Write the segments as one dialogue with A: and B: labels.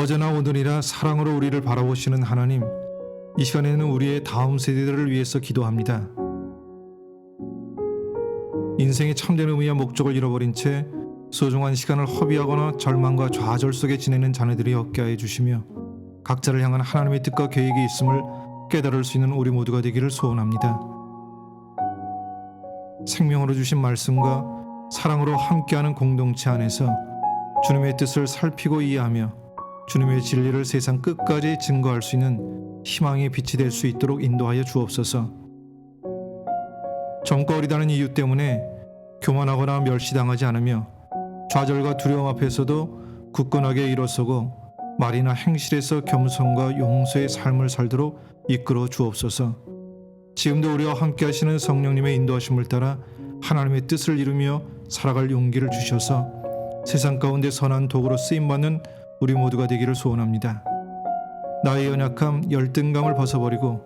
A: 어제나 오늘이라 사랑으로 우리를 바라보시는 하나님, 이 시간에는 우리의 다음 세대들을 위해서 기도합니다. 인생의 참된 의미와 목적을 잃어버린 채 소중한 시간을 허비하거나 절망과 좌절 속에 지내는 자녀들이 없게 하여 주시며 각자를 향한 하나님의 뜻과 계획이 있음을 깨달을 수 있는 우리 모두가 되기를 소원합니다. 생명으로 주신 말씀과 사랑으로 함께하는 공동체 안에서 주님의 뜻을 살피고 이해하며 주님의 진리를 세상 끝까지 증거할 수 있는 희망의 빛이 될 수 있도록 인도하여 주옵소서. 젊고 어리다는 이유 때문에 교만하거나 멸시당하지 않으며 좌절과 두려움 앞에서도 굳건하게 일어서고 말이나 행실에서 겸손과 용서의 삶을 살도록 이끌어 주옵소서. 지금도 우리와 함께 하시는 성령님의 인도하심을 따라 하나님의 뜻을 이루며 살아갈 용기를 주셔서 세상 가운데 선한 도구로 쓰임 받는 우리 모두가 되기를 소원합니다. 나의 연약함, 열등감을 벗어버리고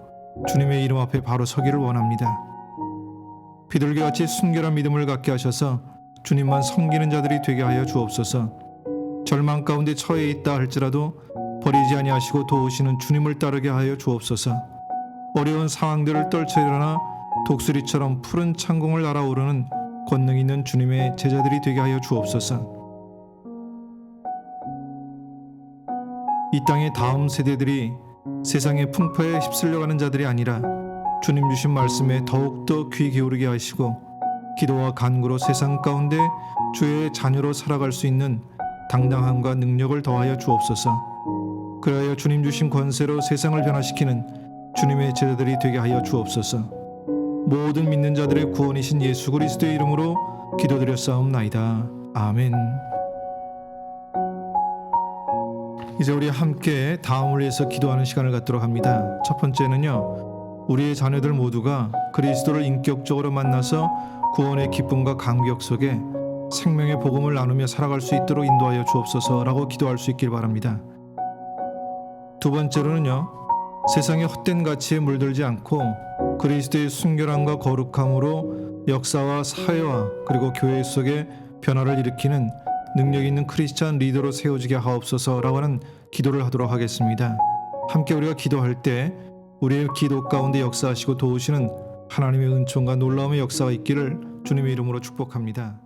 A: 주님의 이름 앞에 바로 서기를 원합니다. 비둘기같이 순결한 믿음을 갖게 하셔서 주님만 섬기는 자들이 되게 하여 주옵소서. 절망 가운데 처해 있다 할지라도 버리지 아니하시고 도우시는 주님을 따르게 하여 주옵소서. 어려운 상황들을 떨쳐 일어나 독수리처럼 푸른 창공을 날아오르는 권능 있는 주님의 제자들이 되게 하여 주옵소서. 이 땅의 다음 세대들이 세상의 풍파에 휩쓸려가는 자들이 아니라 주님 주신 말씀에 더욱더 귀 기울이게 하시고 기도와 간구로 세상 가운데 주의 자녀로 살아갈 수 있는 당당함과 능력을 더하여 주옵소서. 그리하여 주님 주신 권세로 세상을 변화시키는 주님의 제자들이 되게 하여 주옵소서. 모든 믿는 자들의 구원이신 예수 그리스도의 이름으로 기도드렸사옵나이다. 아멘. 이제 우리 함께 다음을 위해서 기도하는 시간을 갖도록 합니다. 첫 번째는요. 우리의 자녀들 모두가 그리스도를 인격적으로 만나서 구원의 기쁨과 감격 속에 생명의 복음을 나누며 살아갈 수 있도록 인도하여 주옵소서라고 기도할 수 있길 바랍니다. 두 번째로는요. 세상의 헛된 가치에 물들지 않고 그리스도의 순결함과 거룩함으로 역사와 사회와 그리고 교회 속에 변화를 일으키는 능력 있는 크리스찬 리더로 세워지게 하옵소서라고 하는 기도를 하도록 하겠습니다. 함께 우리가 기도할 때 우리의 기도 가운데 역사하시고 도우시는 하나님의 은총과 놀라움의 역사가 있기를 주님의 이름으로 축복합니다.